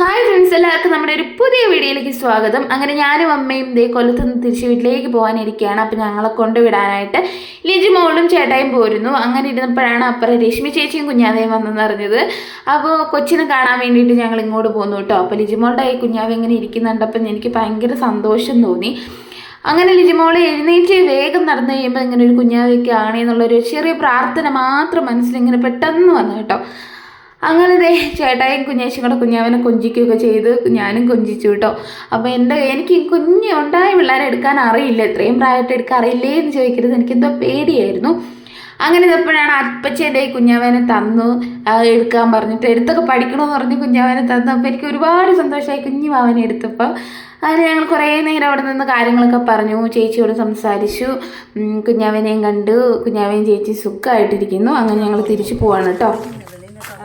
Hi friends എല്ലാവർക്കും നമ്മുടെ ഒരു പുതിയ വീഡിയോയിലേക്ക് സ്വാഗതം. അങ്ങനെ ഞാനും അമ്മയും ദേ കൊല്ലത്ത് നിന്ന് തിരിച്ച് വീട്ടിലേക്ക് പോകാനിരിക്കുകയാണ്. അപ്പോൾ ഞങ്ങളെ കൊണ്ടുവിടാനായിട്ട് ലിജി മോളും ചേട്ടായും പോരുന്നു. അങ്ങനെ ഇരുന്നപ്പോഴാണ് അപ്പുറം രശ്മി ചേച്ചിയും കുഞ്ഞാവയും വന്നെന്ന് അറിഞ്ഞത്. അപ്പോൾ കൊച്ചിനെ കാണാൻ വേണ്ടിയിട്ട് ഞങ്ങൾ ഇങ്ങോട്ട് പോന്നു കേട്ടോ. അപ്പോൾ ലിജിമോളുടെ ഈ കുഞ്ഞാവ ഇങ്ങനെ ഇരിക്കുന്നുണ്ടപ്പോൾ എനിക്ക് ഭയങ്കര സന്തോഷം തോന്നി. അങ്ങനെ ലിജിമോളെ എഴുന്നേറ്റ് വേഗം നടന്നു കഴിയുമ്പോൾ ഇങ്ങനെ ഒരു കുഞ്ഞാവയ്ക്ക് ആണ് എന്നുള്ളൊരു ചെറിയ പ്രാർത്ഥന മാത്രം മനസ്സിൽ ഇങ്ങനെ പെട്ടെന്ന് വന്നു കേട്ടോ. അങ്ങനെ ദേ ചേട്ടായും കുഞ്ഞേശും കൂടെ കുഞ്ഞാവനെ കൊഞ്ചിക്കുകയൊക്കെ ചെയ്ത് ഞാനും കൊഞ്ചിച്ചു കേട്ടോ. അപ്പോൾ എന്റെ എനിക്ക് കുഞ്ഞ് ഉണ്ടായ പിള്ളേരെ എടുക്കാൻ അറിയില്ല. ഇത്രയും പ്രായമായിട്ട് എടുക്കാൻ അറിയില്ലേ എന്ന് ചോദിക്കരുത്. എനിക്കെന്തോ പേടിയായിരുന്നു. അങ്ങനെ ഇതപ്പോഴാണ് അപ്പച്ചേന്റെ കുഞ്ഞാവനെ തന്നു. എടുക്കാൻ പറഞ്ഞിട്ട് എടുത്തൊക്കെ പഠിക്കണമെന്ന് പറഞ്ഞ് കുഞ്ഞാവനെ തന്നു. അപ്പോൾ എനിക്ക് ഒരുപാട് സന്തോഷമായി കുഞ്ഞു മാവനെ എടുത്തപ്പോൾ അങ്ങനെ ഞങ്ങൾ കുറേ നേരം അവിടെ നിന്ന് കാര്യങ്ങളൊക്കെ പറഞ്ഞു. ചേച്ചിയോട് സംസാരിച്ചു. കുഞ്ഞാവനെയും കണ്ടു. കുഞ്ഞാവനെയും ചേച്ചി സുഖമായിട്ടിരിക്കുന്നു. അങ്ങനെ ഞങ്ങൾ തിരിച്ചു പോവാണ് കേട്ടോ.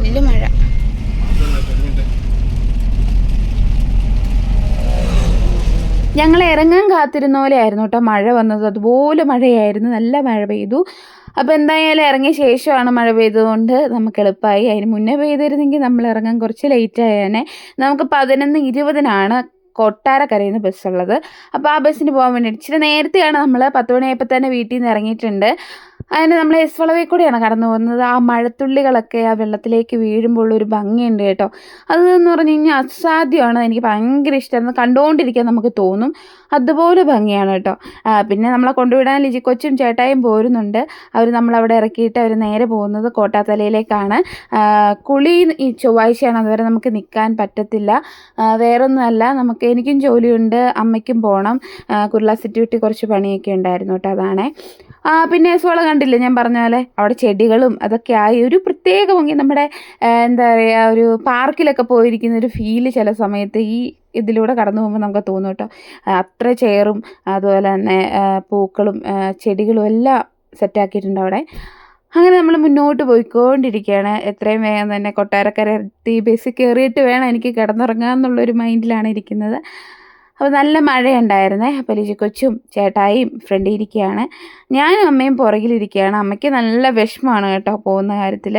വലിയ മഴ ഞങ്ങൾ ഇറങ്ങാൻ കാത്തിരുന്ന പോലെ ആയിരുന്നു കേട്ടോ. മഴ വന്നത്. അതുപോലെ മഴയായിരുന്നു. നല്ല മഴ പെയ്തു. അപ്പോൾ എന്തായാലും ഇറങ്ങിയ ശേഷമാണ് മഴ പെയ്തതുകൊണ്ട് നമുക്ക് എളുപ്പമായി. അതിന് മുന്നേ പെയ്തിരുന്നെങ്കിൽ നമ്മൾ ഇറങ്ങാൻ കുറച്ച് ലേറ്റ് ആയേനെ നമുക്ക് പതിനൊന്ന് ഇരുപതിനാണ് കൊട്ടാരക്കരയിൽ നിന്ന് ബസ്സുള്ളത്. അപ്പോൾ ആ ബസ്സിന് പോകാൻ വേണ്ടി ഇച്ചിരി നേരത്തെയാണ് നമ്മൾ പത്ത് മണിയായപ്പോൾ തന്നെ വീട്ടിൽ നിന്ന് ഇറങ്ങിയിട്ടുണ്ട്. അതിന് നമ്മൾ എസ് വളവിൽ കൂടിയാണ് കടന്നു പോകുന്നത്. ആ മഴത്തുള്ളികളൊക്കെ ആ വെള്ളത്തിലേക്ക് വീഴുമ്പോൾ ഒരു ഭംഗിയുണ്ട് കേട്ടോ. അതെന്ന് പറഞ്ഞു കഴിഞ്ഞാൽ അസാധ്യമാണ്. എനിക്ക് ഭയങ്കര ഇഷ്ടമായിരുന്നു. കണ്ടുകൊണ്ടിരിക്കാൻ നമുക്ക് തോന്നും. അതുപോലെ ഭംഗിയാണ് കേട്ടോ. പിന്നെ നമ്മളെ കൊണ്ടുവിടാൻ ലിജി കൊച്ചും ചേട്ടായും പോരുന്നുണ്ട്. അവർ നമ്മളവിടെ ഇറക്കിയിട്ട് അവർ നേരെ പോകുന്നത് കോട്ടാത്തലയിലേക്കാണ്. കുളി ഈ ചൊവ്വാഴ്ചയാണ്. അതുവരെ നമുക്ക് നിൽക്കാൻ പറ്റത്തില്ല. വേറൊന്നുമല്ല. നമുക്ക് എനിക്കും ജോലിയുണ്ട്. അമ്മയ്ക്കും പോകണം കുരുള സിറ്റി കുറച്ച് പണിയൊക്കെ ഉണ്ടായിരുന്നു കേട്ടോ. അതാണേ. പിന്നെ സോള കണ്ടില്ലേ? ഞാൻ പറഞ്ഞ പോലെ അവിടെ ചെടികളും അതൊക്കെ ആയി ഒരു പ്രത്യേക ഭംഗി. നമ്മുടെ എന്താ പറയുക ഒരു പാർക്കിലൊക്കെ പോയിരിക്കുന്ന ഒരു ഫീൽ ചില സമയത്ത് ഈ ഇതിലൂടെ കടന്നു പോകുമ്പോൾ നമുക്ക് തോന്നും കേട്ടോ. ആ, അത്ര ചെയറും അതുപോലെ തന്നെ പൂക്കളും ആ, ചെടികളും എല്ലാം സെറ്റാക്കിയിട്ടുണ്ട് അവിടെ. അങ്ങനെ നമ്മൾ മുന്നോട്ട് പോയിക്കൊണ്ടിരിക്കുകയാണ്. എത്രയും വേഗം തന്നെ കൊട്ടാരക്കര എത്തി ബസ്സിൽ കയറിയിട്ട് വേണം എനിക്ക് കിടന്നുറങ്ങാമെന്നുള്ളൊരു മൈൻഡിലാണ് ഇരിക്കുന്നത്. അപ്പോൾ നല്ല മഴയുണ്ടായിരുന്നേ. അപ്പോൾ ലിജി കൊച്ചും ചേട്ടായിയും ഫ്രണ്ടിൽ ഇരിക്കുകയാണ്. ഞാനും അമ്മയും പുറകിലിരിക്കുകയാണ്. അമ്മയ്ക്ക് നല്ല വിഷമമാണ് കേട്ടോ പോകുന്ന കാര്യത്തിൽ.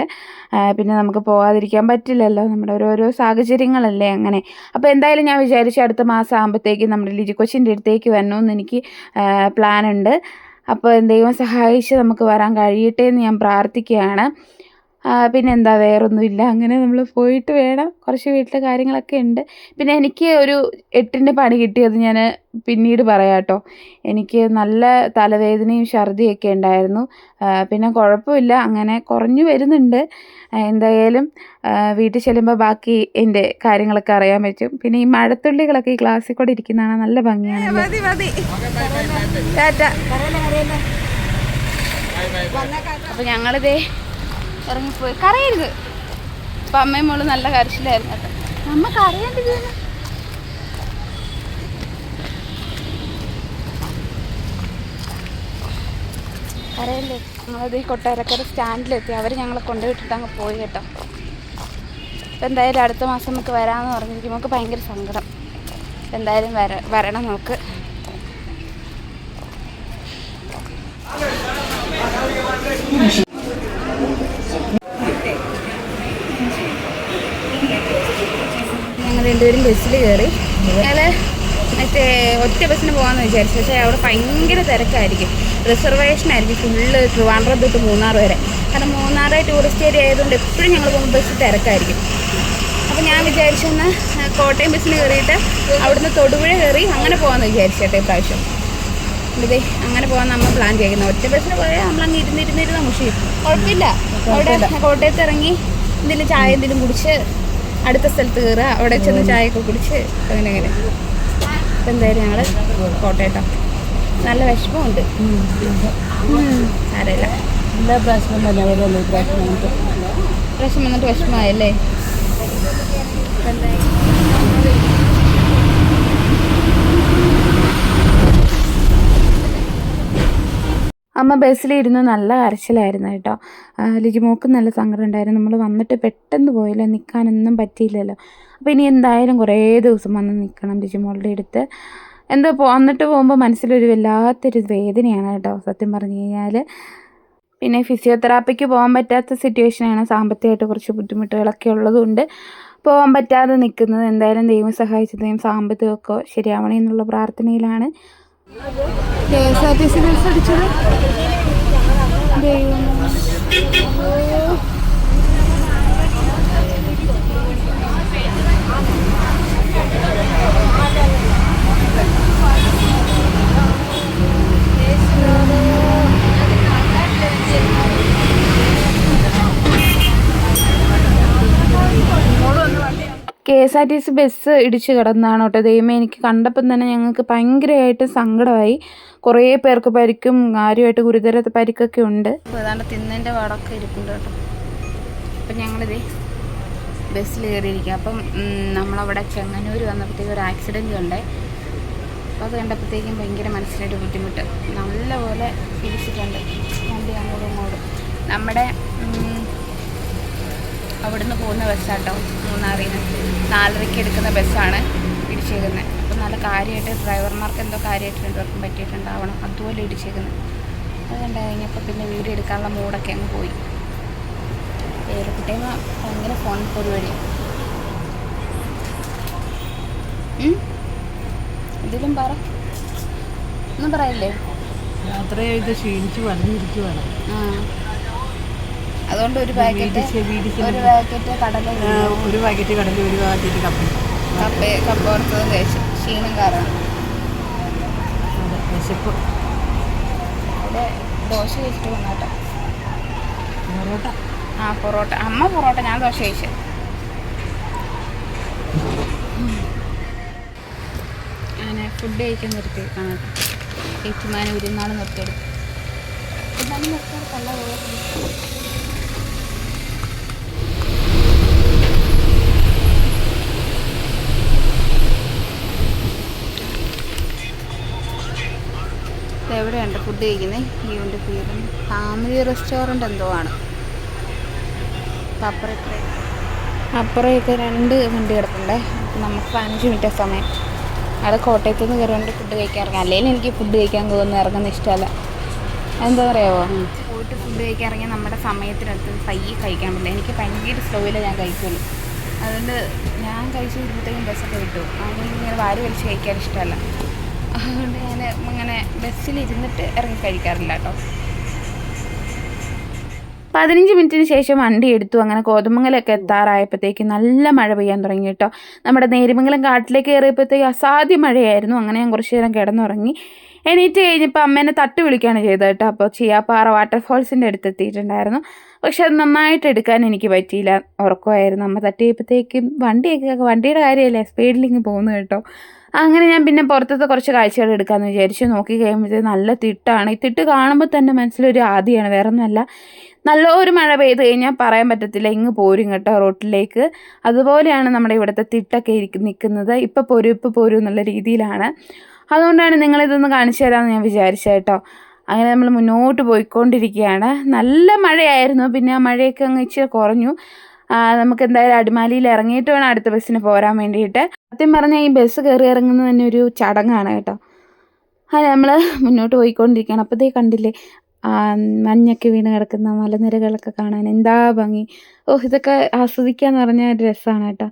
പിന്നെ നമുക്ക് പോകാതിരിക്കാൻ പറ്റില്ലല്ലോ. നമ്മുടെ ഓരോരോ സാഹചര്യങ്ങളല്ലേ അങ്ങനെ. അപ്പോൾ എന്തായാലും ഞാൻ വിചാരിച്ചു അടുത്ത മാസം ആകുമ്പോഴത്തേക്ക് നമ്മുടെ ലിജി കൊച്ചിന്റെ അടുത്തേക്ക് വരണമെന്ന് എനിക്ക് പ്ലാനുണ്ട് അപ്പോൾ ദൈവം സഹായിച്ച് നമുക്ക് വരാൻ കഴിയട്ടെ എന്ന് ഞാൻ പ്രാർത്ഥിക്കുകയാണ്. ആ, പിന്നെ എന്താ വേറൊന്നുമില്ല. അങ്ങനെ നമ്മൾ പോയിട്ട് വേണം. കുറച്ച് വീട്ടിലെ കാര്യങ്ങളൊക്കെ ഉണ്ട്. പിന്നെ എനിക്ക് ഒരു എട്ടിന്റെ പണി കിട്ടിയത് ഞാൻ പിന്നീട് പറയാം കേട്ടോ. എനിക്ക് നല്ല തലവേദനയും ഛർദിയൊക്കെ ഉണ്ടായിരുന്നു. പിന്നെ കുഴപ്പമില്ല. അങ്ങനെ കുറഞ്ഞു വരുന്നുണ്ട്. എന്തായാലും വീട്ടിൽ ചെല്ലുമ്പോൾ ബാക്കി എന്റെ കാര്യങ്ങളൊക്കെ അറിയാൻ പറ്റും. പിന്നെ ഈ മഴത്തുള്ളികളൊക്കെ ഈ ക്ലാസ്സിൽ കൂടെ ഇരിക്കുന്നതാണ് നല്ല ഭംഗിയാണ്. മതി മതി. ടാറ്റ. അപ്പോൾ ഞങ്ങളിതേ ഇറങ്ങിപ്പോയി. കരയരുത്. അപ്പം അമ്മയും മോൾ നല്ല കരച്ചിലായിരുന്നു കേട്ടോ. അമ്മ കരയേണ്ടത് കരയല്ലേ? ഞങ്ങളത് ഈ കൊട്ടാരക്കര സ്റ്റാൻഡിലെത്തി. അവർ ഞങ്ങളെ കൊണ്ടുവിട്ടിട്ട് അങ്ങ് പോയി കേട്ടോ. അപ്പം എന്തായാലും അടുത്ത മാസം നമുക്ക് വരാമെന്ന് പറഞ്ഞിരിക്കും നമുക്ക് ഭയങ്കര സങ്കടം. എന്തായാലും വര വരണം നമുക്ക്. ഞങ്ങൾ രണ്ടുപേരും ബസ്സിൽ കയറി. ഞങ്ങൾ മറ്റേ ഒറ്റ ബസ്സിന് പോകാമെന്ന് വിചാരിച്ചു. പക്ഷേ അവിടെ ഭയങ്കര തിരക്കായിരിക്കും. റിസർവേഷൻ ആയിരിക്കും ഫുള്ള് ട്രിവാൻഡ്രം തൊട്ട് മൂന്നാർ വരെ. കാരണം മൂന്നാർ ടൂറിസ്റ്റ് ഏരിയ ആയതുകൊണ്ട് എപ്പോഴും ഞങ്ങൾ പോകുമ്പോൾ ബസ് തിരക്കായിരിക്കും. അപ്പോൾ ഞാൻ വിചാരിച്ചെന്ന് കോട്ടയം ബസ്സിന് കയറിയിട്ട് അവിടുന്ന് തൊടുപുഴ കയറി അങ്ങനെ പോകാമെന്ന് വിചാരിച്ചേട്ടെ ഇപ്രാവശ്യം. ഇതേ അങ്ങനെ പോകാൻ നമ്മൾ പ്ലാൻ ചെയ്യുന്നത് ഒറ്റ ബസ്സിന് പോയാൽ നമ്മൾ അങ്ങ് ഇരുന്നിരുന്നിരുന്ന മുഷി കുഴപ്പമില്ല. അവിടെ കോട്ടയത്ത് ഇറങ്ങി എന്തെങ്കിലും ചായ എന്തെങ്കിലും കുടിച്ച് അടുത്ത സ്ഥലത്ത് കയറുക. അവിടെ ചെന്ന് ചായയൊക്കെ കുടിച്ച് അങ്ങനെ അങ്ങനെ. അപ്പം എന്തായാലും ഞങ്ങൾ കോട്ടയട്ടോ നല്ല വിഷമമുണ്ട്. സാരമില്ല എല്ലാ പ്രാവശ്യം പ്രാവശ്യം വന്നിട്ട് വിഷമമായല്ലേ? എന്തായാലും അമ്മ ബസ്സിലിരുന്ന് നല്ല കരച്ചിലായിരുന്നു കേട്ടോ. ലിജി ലിജിമോക്ക് നല്ല സങ്കടം ഉണ്ടായിരുന്നു. നമ്മൾ വന്നിട്ട് പെട്ടെന്ന് പോയില്ല. നിൽക്കാനൊന്നും പറ്റിയില്ലല്ലോ. അപ്പോൾ ഇനി എന്തായാലും കുറേ ദിവസം വന്ന് നിൽക്കണം ലിജിമോളുടെ അടുത്ത്. എന്താ പോ വന്നിട്ട് പോകുമ്പോൾ മനസ്സിലൊരു വല്ലാത്തൊരു വേദനയാണ് കേട്ടോ സത്യം പറഞ്ഞു കഴിഞ്ഞാൽ പിന്നെ ഫിസിയോതെറാപ്പിക്ക് പോകാൻ പറ്റാത്ത സിറ്റുവേഷനാണ്. സാമ്പത്തികമായിട്ട് കുറച്ച് ബുദ്ധിമുട്ടുകളൊക്കെ ഉള്ളതുകൊണ്ട് പോകാൻ പറ്റാതെ നിൽക്കുന്നത് എന്തായാലും ദൈവം സഹായിച്ചതെയും സാമ്പത്തികമൊക്കെ ശരിയാവണേ എന്നുള്ള പ്രാർത്ഥനയിലാണ്. K S R T C bus അടിച്ചത് ദൈവമേ. S R T C bus ഇടിച്ച് കിടന്നതാണ് കേട്ടോ. ദൈവമേ എനിക്ക് കണ്ടപ്പം തന്നെ ഞങ്ങൾക്ക് ഭയങ്കരമായിട്ട് സങ്കടമായി. കുറേ പേർക്ക് പരിക്കും കാര്യമായിട്ട് ഗുരുതര പരിക്കൊക്കെ ഉണ്ട്. ഏതാണ്ട് തിന്നതിന്റെ പാടൊക്കെ ഇരിപ്പുണ്ട് കേട്ടോ. അപ്പം ഞങ്ങളിതേ ബസ്സിൽ കയറിയിരിക്കുക. അപ്പം നമ്മളവിടെ ചെങ്ങന്നൂർ വന്നപ്പോഴത്തേക്കും ഒരു ആക്സിഡന്റ് ഉണ്ടേ അപ്പോൾ അത് കണ്ടപ്പോഴത്തേക്കും ഭയങ്കര മനസ്സിലൊരു ബുദ്ധിമുട്ട്. നല്ലപോലെ ഇടിച്ചിട്ടുണ്ട്. വണ്ടി അങ്ങോട്ടും ഇങ്ങോട്ടും. നമ്മുടെ അവിടുന്ന് പോകുന്ന ബസ്സാട്ടോ മൂന്നാറിൽ നിന്ന് നാലരയ്ക്ക് എടുക്കുന്ന ബസ്സാണ് ഇടിച്ചേക്കുന്നത് അപ്പം നല്ല കാര്യമായിട്ട് ഡ്രൈവർമാർക്ക് എന്തോ കാര്യമായിട്ട് രണ്ടുപേർക്കും പറ്റിയിട്ടുണ്ടാവണം. അതുപോലെ ഇടിച്ചേക്കുന്നത് അത് കണ്ടു കഴിഞ്ഞപ്പോൾ പിന്നെ വീഡിയോ എടുക്കാനുള്ള മൂടൊക്കെ അങ്ങ് പോയി. ഏലക്കുട്ടേമ്മ ഭയങ്കര ഫോൺ പരിപാടി എന്തെങ്കിലും പറ. ഒന്നും പറയല്ലേ? യാത്ര ചെയ്ത് ക്ഷീണിച്ച് വന്നിരിക്കുവാണ്. ആ. അതുകൊണ്ട് ഒരു പാക്കറ്റ് ഒരു പാക്കറ്റ് കടല ഒരു പാക്കറ്റ് കടല ഒരു പാക്കറ്റ് കപ്പ കപ്പ കപ്പോർത്തതും കഴിച്ചു. ക്ഷീണം കാരണം വിശപ്പ്. ദോശ കഴിച്ചിട്ട് വന്നാട്ടോ പൊറോട്ട. ആ പൊറോട്ട. അമ്മ പൊറോട്ട ഞാൻ ദോശ കഴിച്ചു. അങ്ങനെ ഫുഡ് കഴിക്കാൻ നിർത്തി കേട്ടോ. ഏറ്റുമാനം ഇരുന്നാൾ നിർത്തിയെടുക്കും എന്നാലും നിർത്തിയെടുത്തല്ല എവിടെയുണ്ട് ഫുഡ് കഴിക്കുന്നത് ഈ ഉണ്ട് പേര്. ഫാമിലി റെസ്റ്റോറന്റ് എന്തോ ആണ്. അപ്പുറത്തെ അപ്പുറമൊക്കെ രണ്ട് വണ്ടി കിടപ്പുണ്ടേ. അപ്പം നമുക്ക് പതിനഞ്ച് മിനിറ്റ് സമയം. അത് കോട്ടയത്ത് നിന്ന് കയറുകൊണ്ട് ഫുഡ് കഴിക്കാൻ ഇറങ്ങാം അല്ലെങ്കിൽ എനിക്ക് ഫുഡ് കഴിക്കാൻ പോകുന്ന ഇറങ്ങുന്ന ഇഷ്ടമല്ല. എന്താ പറയാമോ പോയിട്ട് ഫുഡ് കഴിക്കാൻ ഇറങ്ങിയാൽ നമ്മുടെ സമയത്തിനടുത്ത് പയ്യെ കഴിക്കാൻ പറ്റില്ല. എനിക്ക് ഭയങ്കര സ്ലോയിലാണ് ഞാൻ കഴിക്കുള്ളൂ. അതുകൊണ്ട് ഞാൻ കഴിച്ച് വരുമ്പോഴത്തേക്കും ബസ്സൊക്കെ വിട്ടു അങ്ങനെ ഇങ്ങനെ വാരി വലിച്ച് കഴിക്കാൻ ഇഷ്ടമല്ല. അതുകൊണ്ട് ഞാൻ അങ്ങനെ ബസ്സിൽ ഇരുന്നിട്ട് ഇറങ്ങി കഴിക്കാറില്ല കേട്ടോ. പതിനഞ്ച് മിനിറ്റിന് ശേഷം വണ്ടി എടുത്തു. അങ്ങനെ കോതമംഗലൊക്കെ എത്താറായപ്പോഴത്തേക്ക് നല്ല മഴ പെയ്യാൻ തുടങ്ങി കേട്ടോ. നമ്മുടെ നേരിമംഗലം കാട്ടിലേക്ക് കയറിയപ്പോഴത്തേക്ക് അസാധ്യ മഴയായിരുന്നു. അങ്ങനെ ഞാൻ കുറച്ച് നേരം കിടന്നുറങ്ങി. എണീറ്റ് കഴിഞ്ഞപ്പോൾ അമ്മേനെ തട്ട് വിളിക്കുകയാണ് ചെയ്തത് കേട്ടോ. അപ്പോൾ ചിയാപ്പാറ വാട്ടർഫോൾസിന്റെ അടുത്ത് എത്തിയിട്ടുണ്ടായിരുന്നു. പക്ഷെ അത് നന്നായിട്ട് എടുക്കാൻ എനിക്ക് പറ്റിയില്ല. ഉറക്കമായിരുന്നു. അമ്മ തട്ടിയപ്പോഴത്തേക്കും വണ്ടിയൊക്കെ വണ്ടിയുടെ കാര്യമല്ലേ? സ്പീഡിലിങ്ങ് പോകുന്നു കേട്ടോ. അങ്ങനെ ഞാൻ പിന്നെ പുറത്തത്തെ കുറച്ച് കാഴ്ചകൾ എടുക്കാമെന്ന് വിചാരിച്ചു. നോക്കി കഴിയുമ്പോഴത്തേക്ക് നല്ല തിട്ടാണ്. ഈ തിട്ട് കാണുമ്പോൾ തന്നെ മനസ്സിലൊരു ആദിയാണ്. വേറെ ഒന്നുമല്ല നല്ലൊരു മഴ പെയ്ത് കഴിഞ്ഞാൽ പറയാൻ പറ്റത്തില്ല. ഇങ്ങ് പോരും കേട്ടോ റോട്ടിലേക്ക്. അതുപോലെയാണ് നമ്മുടെ ഇവിടുത്തെ തിട്ടൊക്കെ ഇരിക്കും നിൽക്കുന്നത്. ഇപ്പം പോരും ഇപ്പം പോരും എന്നുള്ള രീതിയിലാണ്. അതുകൊണ്ടാണ് നിങ്ങളിതൊന്ന് കാണിച്ചു തരാമെന്ന് ഞാൻ വിചാരിച്ചത് കേട്ടോ. അങ്ങനെ നമ്മൾ മുന്നോട്ട് പോയിക്കൊണ്ടിരിക്കുകയാണ്. നല്ല മഴയായിരുന്നു. പിന്നെ ആ മഴയൊക്കെ അങ്ങ് ഇച്ചിരി കുറഞ്ഞു. നമുക്ക് എന്തായാലും അടിമാലിയിൽ ഇറങ്ങിയിട്ട് വേണം അടുത്ത ബസ്സിന് പോരാൻ വേണ്ടിയിട്ട്. സത്യം പറഞ്ഞാൽ ഈ ബസ് കയറി ഇറങ്ങുന്നത് തന്നെ ഒരു ചടങ്ങാണ് കേട്ടോ. അത് നമ്മൾ മുന്നോട്ട് പോയിക്കൊണ്ടിരിക്കുകയാണ്. അപ്പോൾ അപ്പോഴത്തേ കണ്ടില്ലേ മഞ്ഞൊക്കെ വീണ് കിടക്കുന്ന മലനിരകളൊക്കെ കാണാൻ എന്താ ഭംഗി. ഓ ഇതൊക്കെ ആസ്വദിക്കുക എന്ന് പറഞ്ഞാൽ ഒരു രസമാണ് കേട്ടോ.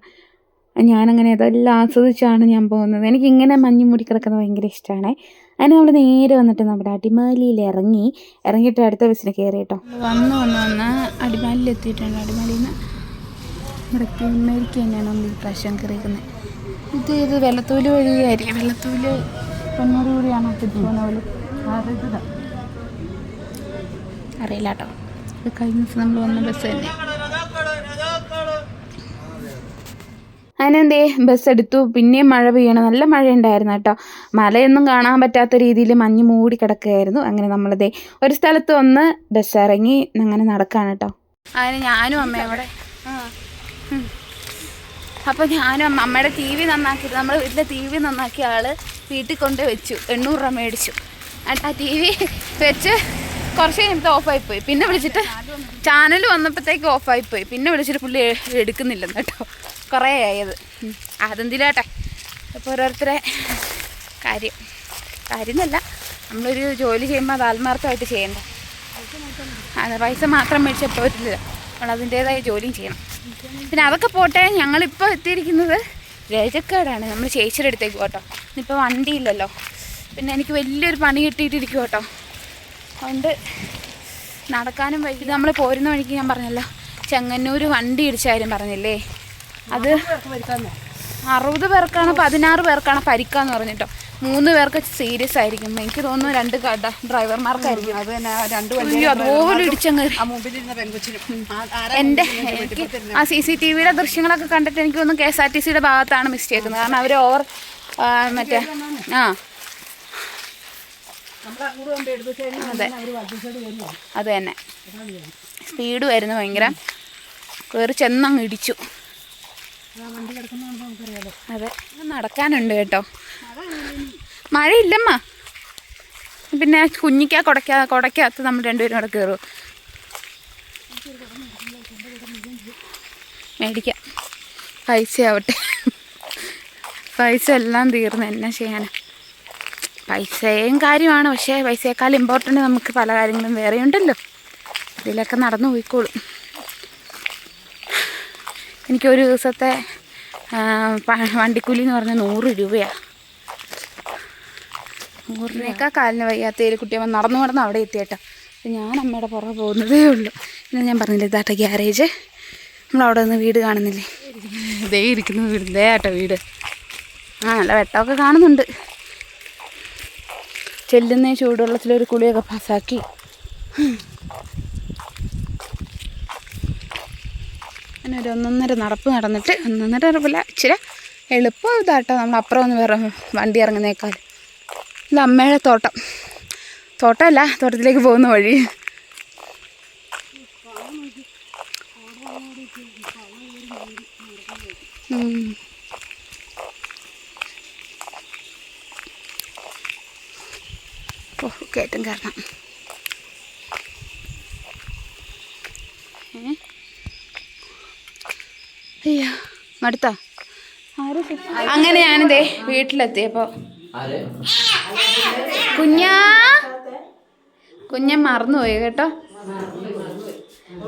ഞാനങ്ങനെ ഇതെല്ലാം ആസ്വദിച്ചാണ് ഞാൻ പോകുന്നത്. എനിക്ക് ഇങ്ങനെ മഞ്ഞ് മൂടി കിടക്കുന്നത് ഭയങ്കര ഇഷ്ടമാണ് അതിന് നമ്മൾ നേരെ വന്നിട്ട് നമ്മുടെ അടിമാലിയിൽ ഇറങ്ങി ഇറങ്ങിയിട്ട് അടുത്ത ബസ്സിന് കയറി കേട്ടോ. വന്ന് വന്ന് വന്ന് അടിമാലിയിൽ എത്തിയിട്ടുണ്ട്. അടിമാലിയിൽ നിന്ന് കിമ്മേരിക്ക് തന്നെയാണ് നമ്മൾ ഈ പ്രാവശ്യം കയറിയിരിക്കുന്നത്. ഇത് ഇത് വെള്ളത്തൂൽ വഴിയായിരിക്കും? വെള്ളത്തൂൽ തൊണ്ണൂറ് കൂടിയാണോ പോകുന്ന പോലെ? അറിയില്ല കേട്ടോ. ഇത് കഴിഞ്ഞ ദിവസം നമ്മൾ വന്ന ബസ് തന്നെ. അതിനെന്തേ ബസ് എടുത്തു. പിന്നെയും മഴ പെയ്യണം. നല്ല മഴ ഉണ്ടായിരുന്നു കേട്ടോ. മലയൊന്നും കാണാൻ പറ്റാത്ത രീതിയിൽ മഞ്ഞ് മൂടി കിടക്കുകയായിരുന്നു. അങ്ങനെ നമ്മളതേ ഒരു സ്ഥലത്ത് ഒന്ന് ബസ് ഇറങ്ങി അങ്ങനെ നടക്കാണ് കേട്ടോ. അതിന് ഞാനും അമ്മയും കൂടെ. അപ്പോൾ ഞാനും അമ്മ അമ്മയുടെ ടി വി നന്നാക്കി നമ്മുടെ വീട്ടിലെ ടി വി നന്നാക്കിയ ആൾ വീട്ടിൽ കൊണ്ട് വെച്ചു. എണ്ണൂറ് രൂപ മേടിച്ചു. ആ ടി വി വെച്ച് കുറച്ച് കഴിയുമ്പോൾ ഓഫായി പോയി. പിന്നെ വിളിച്ചിട്ട് ചാനൽ വന്നപ്പോഴത്തേക്ക് പോയി. പിന്നെ വിളിച്ചിട്ട് പുള്ളി എടുക്കുന്നില്ലെന്ന് കേട്ടോ. കുറേ ആയത്. അതെന്തിലാട്ടെ? അപ്പോൾ ഓരോരുത്തരെ കാര്യം. കാര്യം എന്നല്ല നമ്മളൊരു ജോലി ചെയ്യുമ്പോൾ അത് ആത്മാർത്ഥമായിട്ട് ചെയ്യണ്ടേ. അതെ പൈസ മാത്രം മേടിച്ചപ്പോൾ പറ്റില്ല നമ്മൾ അതിന്റേതായ ജോലിയും ചെയ്യണം. പിന്നെ അതൊക്കെ പോട്ടെ ഞങ്ങളിപ്പോൾ എത്തിയിരിക്കുന്നത് രജക്കാടാണ് നമ്മൾ ചേച്ചിയുടെ അടുത്തേക്ക് പോട്ടോ ഇന്നിപ്പോൾ വണ്ടിയില്ലല്ലോ. പിന്നെ എനിക്ക് വലിയൊരു പണി കിട്ടിയിട്ടിരിക്കും കേട്ടോ. അതുകൊണ്ട് നടക്കാനും വൈകി നമ്മൾ പോരുന്ന വഴിക്ക് ഞാൻ പറഞ്ഞല്ലോ ചെങ്ങന്നൂർ വണ്ടി ഇടിച്ച കാര്യം പറഞ്ഞില്ലേ? അത് അറുപത് പേർക്കാണ് പതിനാറ് പേർക്കാണ് പരിക്കാന്ന് പറഞ്ഞിട്ടോ. മൂന്ന് പേർക്ക് സീരിയസ് ആയിരിക്കും. എനിക്ക് തോന്നുന്നു രണ്ട് കട ഡ്രൈവർമാർക്കായിരിക്കും അത് തന്നെ. രണ്ട് അതുപോലെ ഇടിച്ചങ്ങ് എന്റെ എന്റെ എനിക്ക് ആ സി സി ടി വിയുടെ ദൃശ്യങ്ങളൊക്കെ കണ്ടിട്ട് എനിക്ക് തോന്നുന്നു കെ എസ് ആർ ടി സിയുടെ ഭാഗത്താണ് മിസ്റ്റേക്ക് കാരണം അവർ ഓവർ മറ്റേ ആ. അതെ. അത് തന്നെ. സ്പീഡ് വരുന്നു ഭയങ്കര. കയറി ചെന്നങ്ങ് ഇടിച്ചു. അതെ. നടക്കാനുണ്ട് കേട്ടോ. മഴയില്ലമ്മ. പിന്നെ കുഞ്ഞിക്കാ കൊടക്ക കുടയ്ക്കകത്ത് നമ്മൾ രണ്ടുപേരും കൂടെ കയറും മേടിക്കാം. പൈസ ആവട്ടെ പൈസ എല്ലാം തീർന്ന് എന്നാ ചെയ്യാനാ. പൈസയും കാര്യമാണ് പക്ഷേ പൈസയേക്കാൾ ഇമ്പോർട്ടന്റ് നമുക്ക് പല കാര്യങ്ങളും വേറെ ഉണ്ടല്ലോ. ഇതിലൊക്കെ നടന്നു പോയിക്കോളും. എനിക്കൊരു ദിവസത്തെ വണ്ടിക്കൂലി എന്ന് പറഞ്ഞാൽ നൂറ് രൂപയാണ് നൂറ് രൂപയൊക്കെ കാലിന് വയ്യാത്ത കുട്ടിയമ്മ നടന്നു നടന്ന് അവിടെ എത്തിയേട്ടോ. അപ്പം ഞാൻ അമ്മയുടെ പുറകെ പോകുന്നതേ ഉള്ളൂ. പിന്നെ ഞാൻ പറഞ്ഞില്ലേ ഇതാട്ട ഗ്യാരേജ്. നമ്മളവിടെ നിന്ന് വീട് കാണുന്നില്ലേ? ഇതേ ഇരിക്കുന്ന വീട്. ഇതേ ആട്ടോ വീട്. ആ നല്ല വെട്ടമൊക്കെ കാണുന്നുണ്ട്. ചെല്ലുന്ന ചൂടുവെള്ളത്തിലൊരു കുളിയൊക്കെ പാസ്സാക്കി. അങ്ങനെ ഒരു ഒന്നൊന്നര നടപ്പ് നടന്നിട്ട് ഒന്നൊന്നര നടപ്പില്ല. ഇച്ചിരി എളുപ്പം ഇതാട്ടോ. നമ്മൾ അപ്പുറം ഒന്ന് വേറെ വണ്ടി ഇറങ്ങുന്നേക്കാൾ. ഇത് അമ്മയുടെ തോട്ടം. തോട്ടമല്ല തോട്ടത്തിലേക്ക് പോകുന്ന വഴി. കേട്ടും ഓ കയറ്റം കയറണം ഏ? അയ്യോ മടുത്തോ? അങ്ങനെ ഞാനിതേ വീട്ടിലെത്തിയപ്പോ. കുഞ്ഞാ? കുഞ്ഞൻ മറന്നുപോയി കേട്ടോ.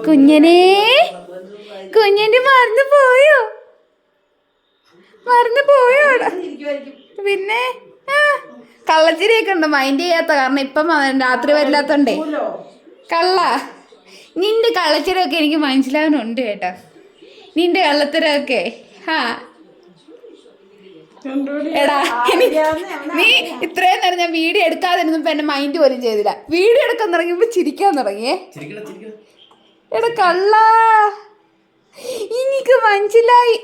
കുഞ്ഞനെ? കുഞ്ഞന്റെ മറന്നു പോയോ? മറന്നു പോയോ? പിന്നെ? ആ, കള്ളച്ചിരിയൊക്കെ ഉണ്ട്. മൈൻഡ് ചെയ്യാത്ത കാരണം ഇപ്പം രാത്രി വരില്ലാത്തോണ്ടേ. കള്ള. നിന്റെ കള്ളച്ചിരൊക്കെ എനിക്ക് മനസ്സിലാവുന്നുണ്ട് കേട്ടോ. നിന്റെ കള്ളത്തരമൊക്കെ ഹാ. എടാ നീ ഇത്രയും നേരം ഞാൻ വീഡിയോ എടുക്കാതിരുന്നപ്പോ എന്റെ മൈൻഡ് പോലും ചെയ്തില്ല. വീഡിയോ എടുക്കാൻ തുടങ്ങിയപ്പോ ചിരിക്കാൻ തുടങ്ങിയേ. എടാ കള്ള. എനിക്ക് മനസ്സിലായി.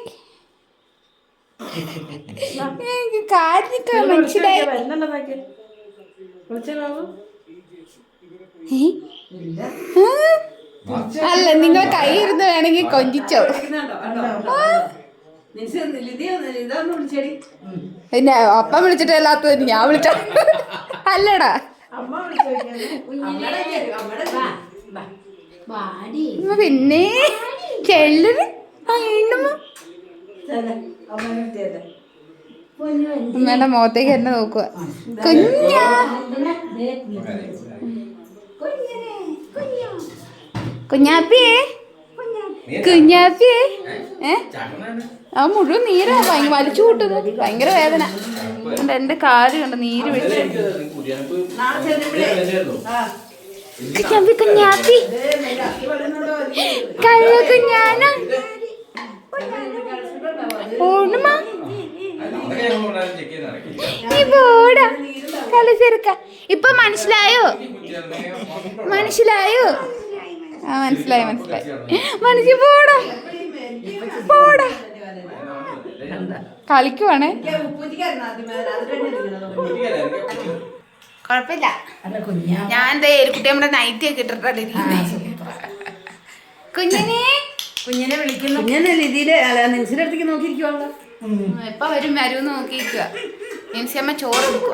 എനിക്ക്? അല്ല നിങ്ങൾ കൈ ഇരുന്ന് വേണമെങ്കിൽ കൊഞ്ചിച്ചോ. പിന്നെ അപ്പ വിളിച്ചിട്ട് അല്ലാത്തത് ഞാൻ വിളിച്ച. അല്ലടാ. പിന്നെ ചെല്ലന് അമ്മയുടെ മുഖത്തേക്ക് എന്നെ നോക്കുക. കുഞ്ഞാ. കുഞ്ഞാപ്പിയേ. കുഞ്ഞാപ്പിയേ. ഏ ആ മുഴുവൻ നീരാ ഭയങ്കര വലിച്ചു കൂട്ടത് ഭയങ്കര വേദന. ഉണ്ട് എന്റെ കാൽ കണ്ട് നീര് ഇപ്പൊ മനസ്സിലായോ? മനസ്സിലായോ? ആ മനസ്സിലായി മനസ്സിലായി. മനസ്സിൽ പോടാ. പോടാ. കളിക്കുവാണേ. കുഴപ്പമില്ല. ഞാൻ ദേ എലിക്കുട്ടി നമ്മുടെ നൈറ്റി ഒക്കെ ഇട്ടിട്ടാണ് കുഞ്ഞിനെ? കുഞ്ഞിനെ വിളിക്കുന്നു. കുഞ്ഞിനെ ഇതിൽ നിൻസിന്റെ അടുത്തേക്ക് നോക്കിയിരിക്കുവാണല്ലോ. എപ്പ വരും വരും നോക്കിയിരിക്കുക നിൻസിയമ്മ ചോറ് എടുക്കുക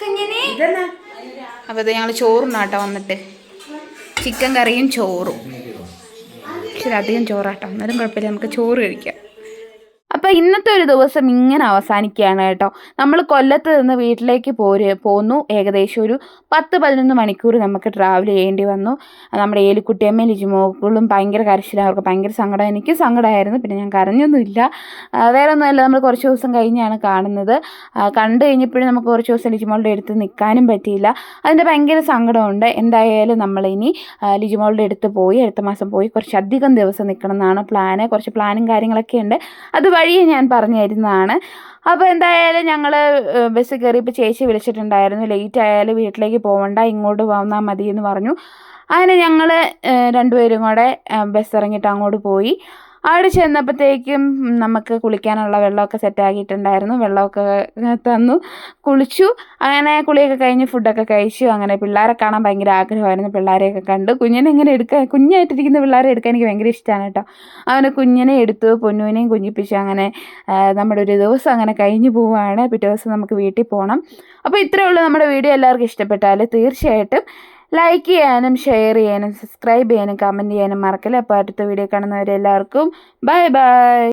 കുഞ്ഞിനെ? അപ്പൊ ഞങ്ങൾ ചോറുണ്ടാട്ടോ വന്നിട്ട്. ചിക്കൻ കറിയും ചോറും. ഇച്ചിരി അധികം ചോറാട്ടോ. എന്നാലും കുഴപ്പമില്ല നമുക്ക് ചോറ് കഴിക്കാം. അപ്പോൾ ഇന്നത്തെ ഒരു ദിവസം ഇങ്ങനെ അവസാനിക്കുകയാണ് കേട്ടോ. നമ്മൾ കൊല്ലത്ത് നിന്ന് വീട്ടിലേക്ക് പോര് പോന്നു. ഏകദേശം ഒരു പത്ത് പതിനൊന്ന് മണിക്കൂർ നമുക്ക് ട്രാവൽ ചെയ്യേണ്ടി വന്നു. നമ്മുടെ ഏലിക്കുട്ടിയമ്മയും ലിജിമോക്കളും ഭയങ്കര കരച്ചിലാണ് അവർക്ക് ഭയങ്കര സങ്കടം എനിക്ക് സങ്കടമായിരുന്നു. പിന്നെ ഞാൻ കരഞ്ഞൊന്നുമില്ല. വേറെ ഒന്നുമല്ല നമ്മൾ കുറച്ച് ദിവസം കഴിഞ്ഞാണ് കാണുന്നത്. കണ്ടു കഴിഞ്ഞപ്പോഴും നമുക്ക് കുറച്ച് ദിവസം ലിജിമോളുടെ അടുത്ത് നിൽക്കാനും പറ്റിയില്ല. അതിന്റെ ഭയങ്കര സങ്കടമുണ്ട്. എന്തായാലും നമ്മളിനി ലിജിമോളുടെ അടുത്ത് പോയി അടുത്ത മാസം പോയി കുറച്ചധികം ദിവസം നിൽക്കണം എന്നാണ് പ്ലാന് കുറച്ച് പ്ലാനും കാര്യങ്ങളൊക്കെ ഉണ്ട്. അത് വഴിയെ ഞാൻ പറഞ്ഞു തരുന്നതാണ് അപ്പോൾ എന്തായാലും ഞങ്ങൾ ബസ് കയറിയപ്പോൾ ചേച്ചി വിളിച്ചിട്ടുണ്ടായിരുന്നു. ലേറ്റ് ആയാലും വീട്ടിലേക്ക് പോകണ്ട ഇങ്ങോട്ട് വന്നാൽ മതി എന്ന് പറഞ്ഞു. അങ്ങനെ ഞങ്ങൾ രണ്ടുപേരും കൂടെ ബസ് ഇറങ്ങിയിട്ട് അങ്ങോട്ട് പോയി. അവിടെ ചെന്നപ്പോഴത്തേക്കും നമുക്ക് കുളിക്കാനുള്ള വെള്ളമൊക്കെ സെറ്റാക്കിയിട്ടുണ്ടായിരുന്നു വെള്ളമൊക്കെ തന്നു. കുളിച്ചു. അങ്ങനെ കുളിയൊക്കെ കഴിഞ്ഞ് ഫുഡൊക്കെ കഴിച്ചു. അങ്ങനെ പിള്ളേരെ കാണാൻ ഭയങ്കര ആഗ്രഹമായിരുന്നു. പിള്ളേരെയൊക്കെ കണ്ട്. കുഞ്ഞിനെ ഇങ്ങനെ എടുക്കാൻ കുഞ്ഞായിട്ടിരിക്കുന്ന പിള്ളേരെ എടുക്കാൻ എനിക്ക് ഭയങ്കര ഇഷ്ടമാണ് കേട്ടോ. അവനെ കുഞ്ഞിനെ എടുത്തു പൊന്നുവിനെയും കുഞ്ഞിപ്പിച്ചു. അങ്ങനെ നമ്മുടെ ഒരു ദിവസം അങ്ങനെ കഴിഞ്ഞു പോവുകയാണ്. പിറ്റേ ദിവസം നമുക്ക് വീട്ടിൽ പോകണം അപ്പോൾ ഇത്രയേ ഉള്ളൂ നമ്മുടെ വീഡിയോ. എല്ലാവർക്കും ഇഷ്ടപ്പെട്ടാൽ തീർച്ചയായിട്ടും ലൈക്ക് ചെയ്യാനും ഷെയർ ചെയ്യാനും സബ്സ്ക്രൈബ് ചെയ്യാനും കമന്റ് ചെയ്യാനും മറക്കില്ല? അപ്പോൾ അടുത്ത വീഡിയോ കാണുന്നവരെല്ലാവർക്കും ബൈ ബൈ